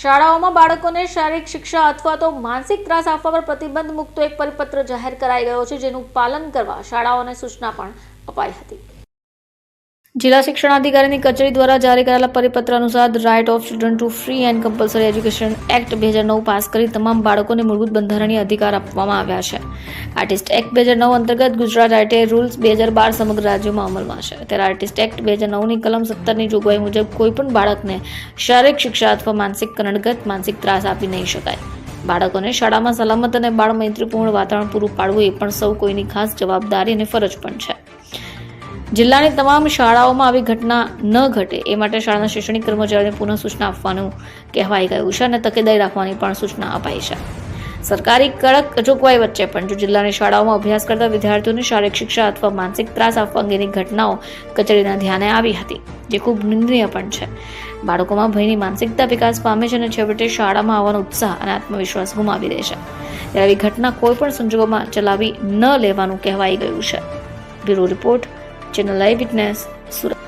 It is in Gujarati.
શાળાઓમાં બાળકોને શારીરિક શિક્ષા અથવા તો માનસિક ત્રાસ આપવા પર પ્રતિબંધ મૂકતો એક પરિપત્ર જાહેર કરાઈ ગયો છે, જેનું પાલન કરવા શાળાઓને સૂચના પણ અપાઈ હતી. જિલ્લા શિક્ષણાધિકારીની કચેરી દ્વારા જારી કરાયેલા પરિપત્ર અનુસાર right of student to free and compulsory education act બે હજાર નવ પાસ કરી તમામ બાળકોને મૂળભૂત બંધારણીય અધિકાર આપવામાં આવ્યા છે. આર્ટિસ્ટ એક્ટ બે હજાર નવ અંતર્ગત ગુજરાત આઈટીઆઈ રૂલ્સ બે હજાર બાર સમગ્ર રાજ્યોમાં અમલમાં છે. ત્યારે આર્ટિસ્ટ એક્ટ બે હજાર નવની કલમ સત્તરની જોગવાઈ મુજબ કોઈપણ બાળકને શારીરિક શિક્ષા અથવા માનસિક કરણગત માનસિક ત્રાસ આપી નહીં શકાય. બાળકોને શાળામાં સલામત અને બાળ મૈત્રીપૂર્ણ વાતાવરણ પૂરું પાડવું એ પણ સૌ કોઈની ખાસ જવાબદારી અને ફરજ પણ છે. જિલ્લાની તમામ શાળાઓમાં આવી ઘટના ન ઘટે એ માટે શાળાના શૈક્ષણિક કર્મચારીઓને પુનઃ સૂચના આપવાનું કહેવાઈ ગયું છે અને તકેદારી રાખવાની પણ સૂચના અપાઈ છે. સરકારી કડક જોગવાઈ વચ્ચે પણ જો જિલ્લાની શાળાઓમાં અભ્યાસ કરતા વિદ્યાર્થીઓને શારીરિક શિક્ષા અથવા માનસિક ત્રાસ આપવા અંગેની ઘટનાઓ કચેરીના ધ્યાને આવી હતી, જે ખૂબ નિંદનીય પણ છે. બાળકોમાં ભયની માનસિકતા વિકાસ પામે છે અને છેવટે શાળામાં આવવાનો ઉત્સાહ અને આત્મવિશ્વાસ ગુમાવી દે છે. ત્યારે આવી ઘટના કોઈ પણ સંજોગોમાં ચલાવી ન લેવાનું કહેવાઈ ગયું છે. Bureau report channel live witness Surat